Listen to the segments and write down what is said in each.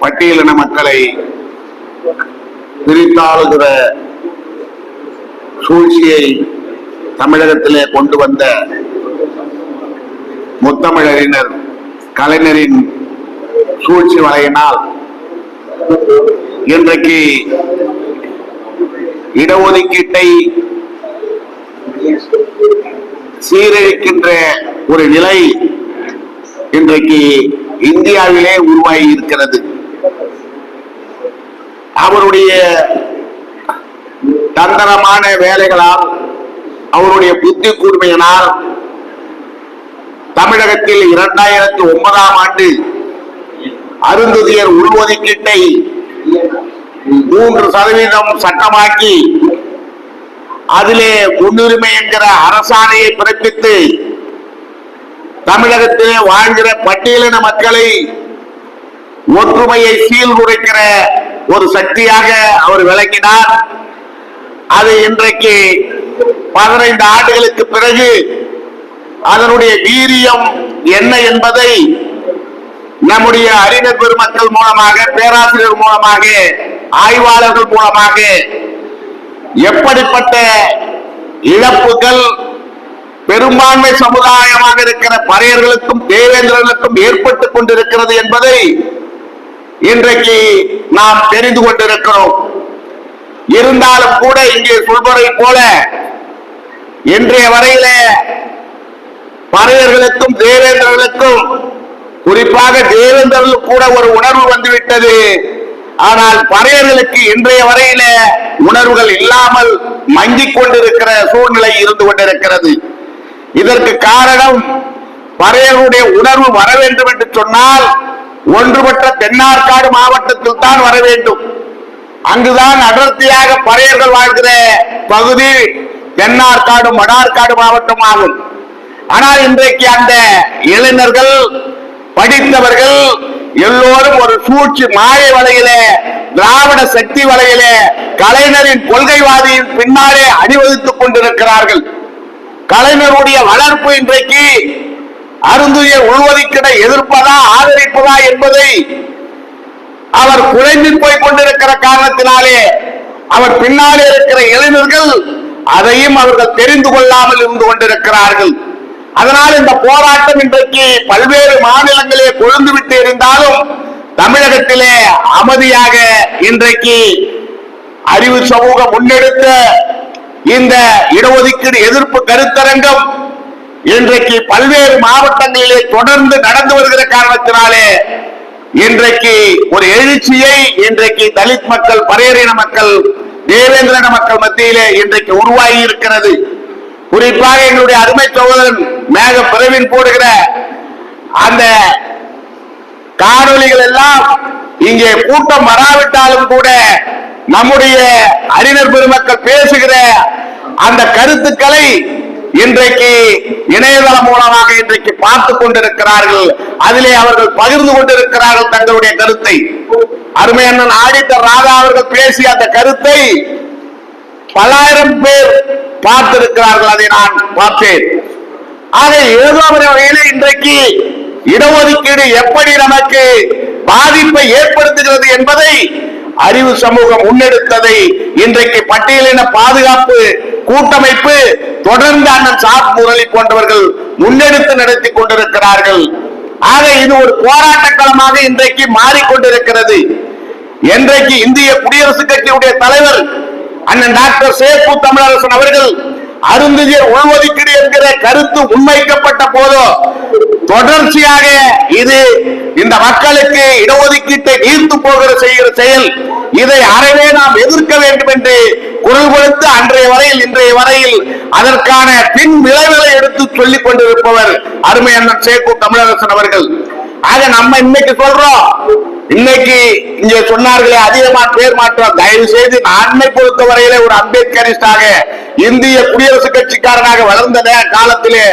பட்டியலின மக்களை பிரித்தாளுகிற சூழ்ச்சியை தமிழகத்திலே கொண்டு வந்த முத்தமிழறிஞர் கலைஞரின் சூழ்ச்சி வலையினால் இன்றைக்கு இடஒதுக்கீட்டை சீரழிக்கின்ற ஒரு நிலை இன்றைக்கு இந்தியாவிலே உருவாகி இருக்கிறது. அவருடைய தந்திரமான வேலைகளால் அவருடைய புத்தி கூர்மையினால் தமிழகத்தில் இரண்டாயிரத்தி ஒன்பதாம் ஆண்டு அருந்ததியர் உள்ஒதுக்கீட்டை மூன்று சதவீதம் சட்டமாக்கி அதிலே முன்னுரிமை என்கிற அரசாணையை பிறப்பித்து தமிழகத்திலே வாழ்கிற பட்டியலின மக்களை ஒற்றுமையை சீர்குலைக்கிற ஒரு சக்தியாக அவர் விளங்கினார். அது இன்றைக்கு பதினைந்து ஆண்டுகளுக்கு பிறகு அதனுடைய வீரியம் என்ன என்பதை நம்முடைய அறிஞர் பெருமக்கள் மூலமாக பேராசிரியர் மூலமாக ஆய்வாளர்கள் மூலமாக எப்படிப்பட்ட இழப்புகள் பெரும்பான்மை சமுதாயமாக இருக்கிற பறையர்களுக்கும் தேவேந்திரர்களுக்கும் ஏற்பட்டுக் கொண்டிருக்கிறது என்பதை இன்றைக்கு நாம் தெரிந்து கொண்டிருக்கிறோம். இருந்தாலும் கூட இங்கே சொல்வதை போல இன்றைய வரையில பறையர்களுக்கும் தேவேந்திரர்களுக்கும் குறிப்பாக தேவேந்திரர்களுக்கு கூட ஒரு உணர்வு வந்துவிட்டது. ஆனால் பறையர்களுக்கு இன்றைய வரையில உணர்வுகள் இல்லாமல் மங்கிக் கொண்டிருக்கிற சூழ்நிலை இருந்து கொண்டிருக்கிறது. இதற்கு காரணம் பறையர்களுடைய உணர்வு வர வேண்டும் என்று சொன்னால் ஒன்றுபட்ட தென்னார்காடு மாவட்டத்தில் தான் வர வேண்டும். அங்குதான் அடர்த்தியாக பறையர்கள் வாழ்கிற பகுதி தென்னார்காடு மடார்காடு மாவட்டம் ஆகும். ஆனால் இன்றைக்கு அந்த இளைஞர்கள் படித்தவர்கள் எல்லோரும் ஒரு சூழ்ச்சி மாய வலையில திராவிட சக்தி வலையில கலைஞரின் கொள்கைவாதியின் பின்னாலே அணிவகுத்துக் கொண்டிருக்கிறார்கள். கலைஞருடைய வளர்ப்பு இன்றைக்கு அருந்துய உள்வதிக்கிட எதிர்ப்பதா ஆதரிப்பதா என்பதை அவர் குறைந்து போய் கொண்டிருக்கிற காரணத்தினாலே அவர் பின்னாலே இருக்கிற இளைஞர்கள் அதையும் அவர்கள் தெரிந்து கொள்ளாமல் இருந்து கொண்டிருக்கிறார்கள். அதனால் இந்த போராட்டம் இன்றைக்கு பல்வேறு மாநிலங்களே கொழுந்து விட்டு இருந்தாலும் தமிழகத்திலே அமைதியாக இன்றைக்கு அறிவு சமூகம் முன்னெடுத்த இந்த இடஒதுக்கீடு எதிர்ப்பு கருத்தரங்கம் இன்றைக்கு பல்வேறு மாவட்டங்களிலே தொடர்ந்து நடந்து வருகிற காரணத்தினாலே இன்றைக்கு ஒரு எழுச்சியை இன்றைக்கு தலித் மக்கள் பரையறின மக்கள் தேவேந்திரன மக்கள் மத்தியிலே இன்றைக்கு உருவாகி இருக்கிறது. குறிப்பாக எங்களுடைய அருமை சகோதரன் மேக பிறவின் போடுகிற அந்த காணொளிகள் எல்லாம் இங்கே கூட்டம் வராவிட்டாலும் கூட நம்முடைய அறிஞர் பெருமக்கள் பேசுகிற அந்த கருத்துக்களை இன்றைக்கு இணையதளம் மூலமாக இன்றைக்கு பார்த்து கொண்டிருக்கிறார்கள். அதிலே அவர்கள் பகிர்ந்து கொண்டிருக்கிறார்கள் தங்களுடைய கருத்தை. அருமையண்ணன் ஆடித்தர் ராதா அவர்கள் பேசிய அந்த கருத்தை பல்லாயிரம் பேர் பார்த்திருக்கிறார்கள். அதை நான் பார்த்தேன். ஆக ஏதோ ஒரு வகையில இன்றைக்கு இடஒதுக்கீடு எப்படி நமக்கு பாதிப்பை ஏற்படுத்துகிறது என்பதை அறிவு சமூகம் முன்னெடுத்ததை இன்றைக்கு பட்டியலின பாதுகாப்பு கூட்டமைப்பு தொடர்ந்து அண்ணன் சாப் முரளி போன்றவர்கள் முன்னெடுத்து நடத்தி கொண்டிருக்கிறார்கள். ஆக இது ஒரு போராட்ட களமாக இன்றைக்கு மாறிக்கொண்டிருக்கிறது. என்றைக்கு இந்திய குடியரசுக் கட்சியுடைய தலைவர் அண்ணன் டாக்டர் சேப்பு தமிழரசன் அவர்கள் அருந்ததியர் உள்ஒதுக்கீடு என்கிற கருத்து முன்வைக்கப்பட்ட போதோ தொடர்ச்சியாக இது இந்த மக்களுக்கு இடஒதுக்கீட்டை நீர்த்து போகிற செய்கிற செயல். இதை அறவே நாம் எதிர்க்க வேண்டும் என்று குரல் கொடுத்து அன்றைய வரையில் இன்றைய வரையில் அதற்கான பின் விளைவுகளை எடுத்து சொல்லிக் கொண்டிருப்பவர் அருமை அண்ணன் சேப்பு தமிழரசன் அவர்கள். ஆக நம்ம இன்னைக்கு சொல்றோம். இன்னைக்கு இங்க சொன்னார்களே அதிகமா பேர் மாற்றம். தயவு செய்து நான்மை பொறுத்த வரையிலே ஒரு அம்பேத்கரிஸ்டாக இந்திய குடியரசுக் கட்சிக்காரனாக வளர்ந்த காலத்திலே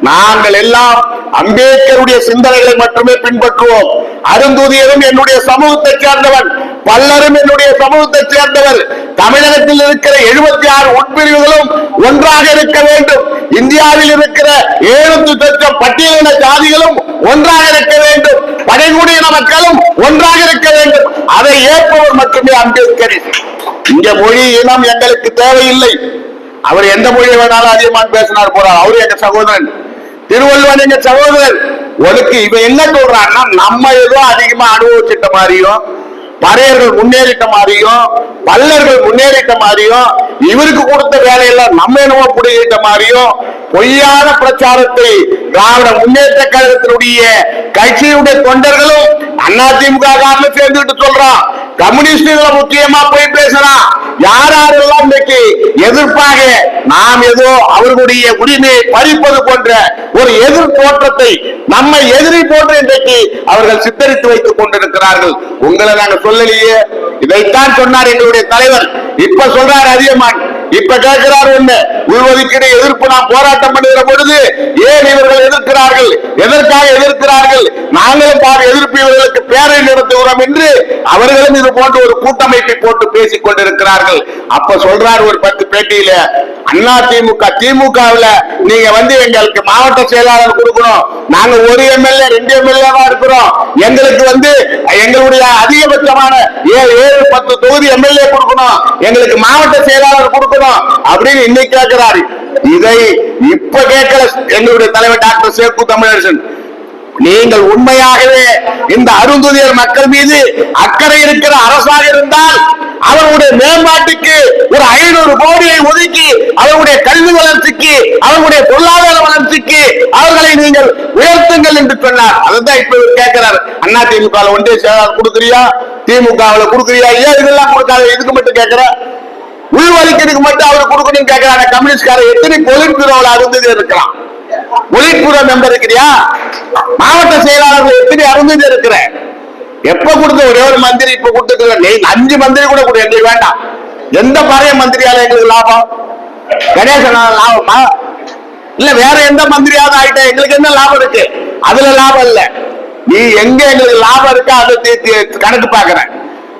நாங்கள் எல்லாம் அம்பேத்கருடைய சிந்தனைகளை மட்டுமே பின்பற்றுவோம். அருந்தூதியரும் என்னுடைய சமூகத்தை சேர்ந்தவன் பல்லரும் என்னுடைய சமூகத்தை சேர்ந்தவர். தமிழகத்தில் இருக்கிற எழுபத்தி ஆறு உட்பிரிவுகளும் ஒன்றாக இருக்க வேண்டும். இந்தியாவில் இருக்கிற ஏழு லட்சம் பட்டியலின ஜாதிகளும் ஒன்றாக இருக்க வேண்டும். பழங்குடியின மக்களும் ஒன்றாக இருக்க வேண்டும். அதை ஏற்பவர் மட்டுமே அம்பேத்கர். இங்க மொழி இனம் எங்களுக்கு தேவையில்லை. அவர் எந்த மொழியை வேணாலும் அதிகமாக பேசினார் போறார். அவரு எங்க சகோதரன். திருவள்ளுவர் எங்க சகோதரர். உனக்கு இவன் என்ன சொல்றான்னா நம்ம ஏதோ அதிகமா அனுபவிச்சிட்ட மாதிரியும் பறையர்கள் முன்னேறிட்ட மாதிரியும் பல்லர்கள் முன்னேறிட்ட மாதிரியும் இவருக்கு கொடுத்த வேலையெல்லாம் நம்ம என்னமோ புடிக்கிட்ட மாதிரியும் பொய்யான பிரச்சாரத்தை திராவிட முன்னேற்ற கழகத்தினுடைய கட்சியுடைய தொண்டர்களும் அதிமுக காரணம் சேர்ந்துட்டு சொல்றான். கம்யூனிஸ்டுகளை முக்கியமா போய் பேசலாம் யார் யாரெல்லாம் இன்னைக்கு எதிர்ப்பாக நாம் ஏதோ அவர்களுடைய உரிமையை பறிப்பது போன்ற ஒரு எதிர் தோற்றத்தை நம்மை எதிரி போன்று இன்றைக்கு அவர்கள் சித்தரித்து வைத்துக் கொண்டிருக்கிறார்கள். உங்களை நாங்க சொல்லலையே. இதைத்தான் சொன்னார் எங்களுடைய தலைவர். இப்ப சொல்றார் அதியமான். இப்ப கேட்கிறார் என்ன? உள்ஒதுக்கீடு எதிர்ப்பு நாம் போராட்டம் பண்ணுகிற பொழுது ஏன் இவர்கள் எதிர்க்கிறார்கள்? எதற்காக எதிர்க்கிறார்கள்? நாங்களும் பாரு எதிர்ப்பு இவர்களுக்கு பேரை நடத்துகிறோம் என்று அவர்களும் இது போன்ற ஒரு கூட்டமைப்பை போட்டு பேசிக் கொண்டிருக்கிறார்கள். அப்ப சொல்றார் ஒரு பத்து பேட்டியில அண்ணா திமுக திமுகவில் நீங்க வந்து எங்களுக்கு மாவட்ட செயலாளர் கொடுக்கணும். நாங்க ஒரு எம்எல்ஏ ரெண்டு எம்எல்ஏ தான் இருக்கிறோம். எங்களுக்கு வந்து எங்களுடைய அதிகபட்சமான ஏழு ஏழு பத்து தொகுதி எம்எல்ஏ கொடுக்கணும். எங்களுக்கு மாவட்ட செயலாளர் கொடுக்கணும் அப்படின்னு இன்னைக்கு கேட்கிறாரு இதை இப்ப கேட்கல எங்களுடைய தலைவர் டாக்டர் சேக்கு தமிழரசன் நீங்கள் உண்மையாகவே இந்த அருந்துதியர் மக்கள் மீது அக்கறை இருக்கிற அரசாக இருந்தால் அவர்களுடைய மேம்பாட்டுக்கு ஒரு ஐநூறு கோடியை ஒதுக்கி அவர்களுடைய கல்வி வளர்ச்சிக்கு அவர்களுடைய பொருளாதார வளர்ச்சிக்கு அவர்களை நீங்கள் உயர்த்துங்கள் என்று சொன்னார். அதுதான் இப்ப கேட்கிறார். அண்ணா திமுக ஒன்றிய செயலாளர் கொடுக்குறியா? திமுகவில் கொடுக்குறியா? ஏன் இதெல்லாம் கொடுக்காத இதுக்கு மட்டும் கேட்கிற? உள்வழிக்கிறதுக்கு மட்டும் அவர் கொடுக்கணும்னு கேட்கிறாங்க கம்யூனிஸ்ட்காரர் எத்தனை பொலிட் பியூரோவில் அருந்ததி இருக்கலாம் ஒளிப்புற மெம்பர் இருக்கிறியா? மாவட்ட செயலாளர்கள் எத்தனை அருந்ததி இருக்கிற? எப்ப கொடுத்த ஒரே ஒரு மந்திரி இப்ப கொடுத்துருக்க நீ அஞ்சு மந்திரி கூட கொடு எங்களுக்கு வேண்டாம். எந்த பழைய மந்திரியால எங்களுக்கு லாபம்? கணேசன் லாபமா? இல்ல வேற எந்த மந்திரியாவது ஆயிட்டா எங்களுக்கு என்ன லாபம் இருக்கு? அதுல லாபம் இல்ல. நீ எங்க எங்களுக்கு லாபம் இருக்கா அதை கணக்கு பாக்குறேன்.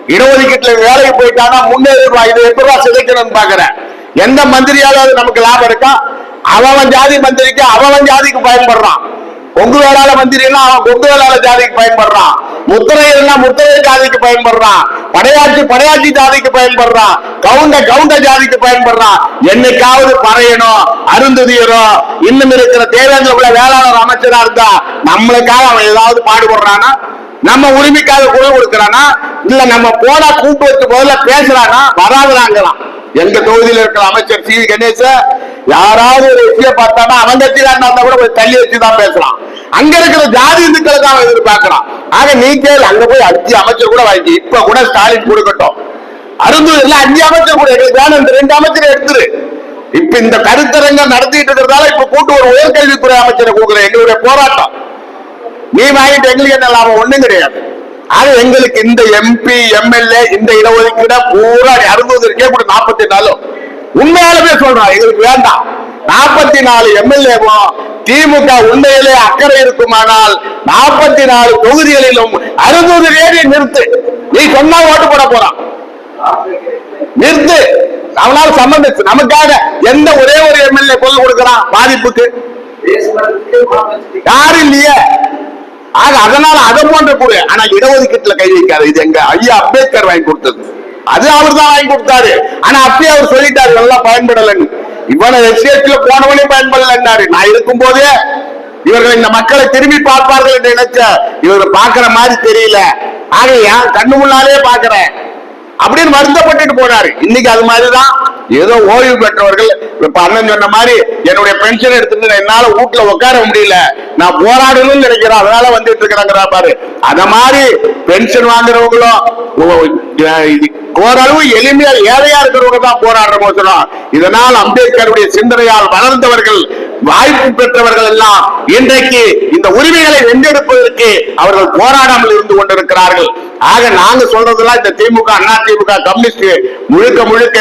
இடஒதுக்கீட்டுல வேலைக்கு போயிட்டானா முன்னேறிடுவா இது எப்படி ரூபாய் சிதைக்கணும்னு பாக்குறேன். எந்த மந்திரியாவது நமக்கு லாபம் இருக்கா? அவன் ஜாதி மந்திரிக்கு அவன் ஜாதிக்கு பயன்படுறான். கொங்கு வேளாள மந்திரினா அவன் கொங்கு வேளாள ஜாதிக்கு பயன்படுறான். முத்திரையர்னா முத்திரை ஜாதிக்கு பயன்படுறான். படையாட்சி படையாட்சி ஜாதிக்கு பயன்படுறான். கவுண்ட கவுண்ட ஜாதிக்கு பயன்படுறான். என்னைக்காவது பறையணும் அருந்ததியரும் இன்னும் இருக்கிற தேவேந்திர உள்ள வேளாளர் அமைச்சரா இருந்தா நம்மளுக்காக அவன் ஏதாவது பாடுபடுறானா? நம்ம உரிமைக்காக குரல் கொடுக்கிறானா? இல்ல நம்ம போனா கூப்பிட்டு வச்சு முதல்ல பேசுறானா? வராதுறாங்களாம். எங்க தொகுதியில் இருக்கிற அமைச்சர் சி கணேச யாராவது ஒரு எச்சிய பார்த்தானா அவன் கட்சிக்காரனா இருந்தா கூட போய் தள்ளி வச்சு தான் பேசலாம். அங்க இருக்கிற ஜாதி இந்துக்களை தான் எதிர்பார்க்கலாம். ஆக நீ கேள் அங்க போய் அஞ்சு அமைச்சர் கூட வாங்கி இப்ப கூட ஸ்டாலின் கொடுக்கட்டும். அருந்தூர்ல அஞ்சு அமைச்சர் கூட எங்களுக்கு வேணும். இந்த ரெண்டு அமைச்சரை எடுத்துரு. இப்ப இந்த கருத்தரங்கம் நடத்திட்டு இருக்கிறதால இப்ப கூட்டு ஒரு உயர்கல்வித்துறை அமைச்சரை கொடுக்குறேன். எங்களுடைய போராட்டம். நீ வாங்கிட்டு எங்களுக்கு என்ன லாபம்? ஒண்ணும் கிடையாது. ஆக எங்களுக்கு இந்த எம்பி எம்எல்ஏ இந்த இடஒதுக்கீடு பூரா அறுபது இருக்கே கூட நாற்பத்தி நாலும் உண்மையாலுமே சொல்றான் எங்களுக்கு வேண்டாம். நாற்பத்தி நாலு எம்எல்ஏவும் திமுக உண்மையிலே அக்கறை இருக்குமானால் நாற்பத்தி நாலு தொகுதிகளிலும் அறுபது பேரை நிறுத்து. நீ சொன்னா ஓட்டு போட போறான் நிறுத்து. அவனால சம்பந்தம் நமக்காக எந்த ஒரே ஒரு எம்எல்ஏ கொல் கொடுக்கிறான் பாதிப்புக்கு? யாரும் இல்லையே. ஆக அதனால அதை போன்ற கூட ஆனா இடஒதுக்கீட்டுல கை வைக்காது. இது எங்க ஐயா அம்பேத்கர் வாங்கி கொடுத்தது. அது அவர் தான் வாங்கி கொடுத்தாரு. ஆனா அப்பயே அவர் சொல்லிட்டாரு நல்லா பயன்படலன்னு. இவன விஷயத்துல போனவனே பயன்படலன்னாரு. நான் இருக்கும் போதே இவர்கள் இந்த மக்களை திரும்பி பார்ப்பார்கள் என்று நினைச்ச இவரை பாக்குற மாதிரி தெரியல. ஆக என் கண்ணு முன்னாலே பாக்குறேன் அப்படின்னு வருத்தப்பட்டுட்டு போனாரு. இன்னைக்கு அது மாதிரிதான். ஏதோ ஓய்வு பெற்றவர்கள் இப்ப அண்ணன் சொன்ன மாதிரி என்னுடைய பென்ஷன் எடுத்துட்டு என்னால வீட்டுல உட்கார முடியல. நான் போராடணும்னு நினைக்கிறேன். அதனால வந்துட்டு இருக்கிறாங்க பாரு. அத மாதிரி பென்ஷன் வாங்குறவங்களும் ஓ- இது ஓரளவு எளிமையா ஏழையா இருக்கிறவங்க தான் போராடுற சொன்னோம் இதனால் அம்பேத்கருடைய சிந்தனையால் வளர்ந்தவர்கள் வாய்ப்பு பெற்றவர்கள் எல்லாம் இன்றைக்கு இந்த உரிமைகளை வென்றெடுப்பதற்கு அவர்கள் போராடாமல் இருந்து கொண்டிருக்கிறார்கள். ஆக நாங்க சொல்றதெல்லாம் இந்த திமுக அண்ணா திமுக கம்யூனிஸ்ட் முழுக்க முழுக்க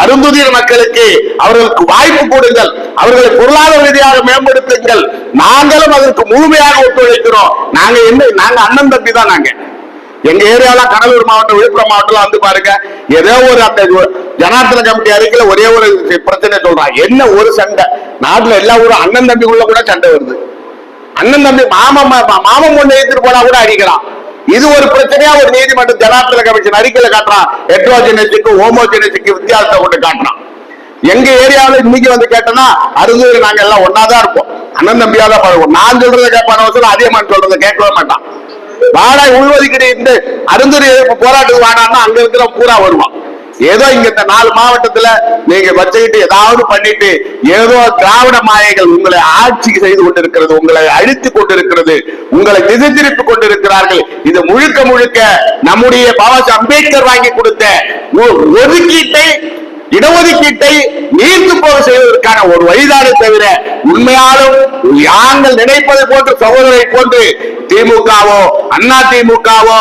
அருந்துதியர் மக்களுக்கு அவர்களுக்கு வாய்ப்பு கொடுங்கள். அவர்களை பொருளாதார ரீதியாக மேம்படுத்துங்கள். நாங்களும் அதற்கு முழுமையாக ஒத்துழைக்கிறோம். நாங்க என்ன நாங்க அண்ணன் தம்பி தான் நாங்க. எங்க ஏரியால கடலூர் மாவட்டம் விழுப்புரம் மாவட்டம் வந்து பாருங்க ஏதோ ஒரு அந்த ஜனார்த்தன கமிட்டி அறிக்கையில ஒரே ஒரு பிரச்சனை சொல்றான். என்ன ஒரு சண்டை? நாட்டுல எல்லா ஊரும் அண்ணன் தம்பிக்குள்ள கூட சண்டை வருது. அண்ணன் தம்பி மாமன் மா- மாமன் ஒண்ணு எடுத்துட்டு போனா கூட அடிக்கலாம் இது ஒரு பிரச்சனையா ஒரு நீதிமன்றம் ஜனார்த்தன கமிஷன் அறிக்கையில காட்டுறான். ஹெட்ரோஜெனஸுக்கு ஹோமோஜெனஸுக்கு வித்தியாசத்தை கொண்டு காட்டுறான். எங்க ஏரியாவில இன்னைக்கு வந்து கேட்டோம்னா அருந்தூர் நாங்க எல்லாம் ஒன்னாதான் இருப்போம். அண்ணன் தம்பியா தான் பழகுவோம். நான் சொல்றதை கேட்பான அவசரம் அதிகமான சொல்றதை கேட்கவே மாட்டான். வாடகை உள்ஒதுக்கீடு இந்த அருந்துரை எதிர்ப்பு போராட்டத்துக்கு வாடான்னா அங்க இருக்கிற பூரா வருவான். ஏதோ இங்க இந்த நாலு மாவட்டத்துல நீங்க வச்சுக்கிட்டு ஏதாவது பண்ணிட்டு ஏதோ திராவிட மாயைகள் உங்களை ஆட்சி செய்து கொண்டிருக்கிறது உங்களை அழித்து கொண்டிருக்கிறது உங்களை திசை திருப்பி கொண்டிருக்கிறார்கள். இது முழுக்க முழுக்க நம்முடைய பாபா அம்பேத்கர் வாங்கி கொடுத்த ஒதுக்கீட்டை இடஒதுக்கீட்டை நீர்த்து போக செய்வதற்கான ஒரு வழிதானே தவிர உண்மையாலும் நாங்கள் நினைப்பதை போன்று சகோதரை போன்று திமுகவோ அண்ணா திமுகவோ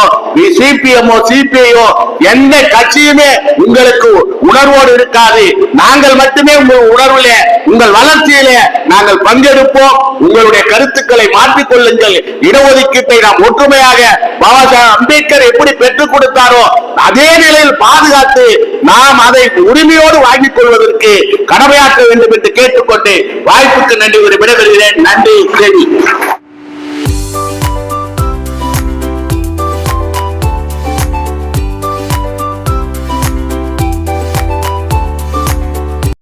சிபிஎம்ஓ சிபிஐஓ எந்த கட்சியுமே உங்களுக்கு உணர்வோடு இருக்காது. நாங்கள் மட்டுமே உங்கள் உணர்வுல உங்கள் வளர்ச்சியிலே நாங்கள் பங்கெடுப்போம். உங்களுடைய கருத்துக்களை மாற்றிக் கொள்ளுங்கள். இடஒதுக்கீட்டை நாம் ஒற்றுமையாக பாபா சாஹேப் அம்பேத்கர் எப்படி பெற்றுக் கொடுத்தாரோ அதே நிலையில் பாதுகாத்து நாம் அதை உரிமையோடு வாங்கிக் கொள்வதற்கு கடமையாற்ற வேண்டும் என்று கேட்டுக்கொண்டு வாய்ப்புக்கு நன்றி ஒரு விடைபெறுகிறேன். நன்றி. தேவி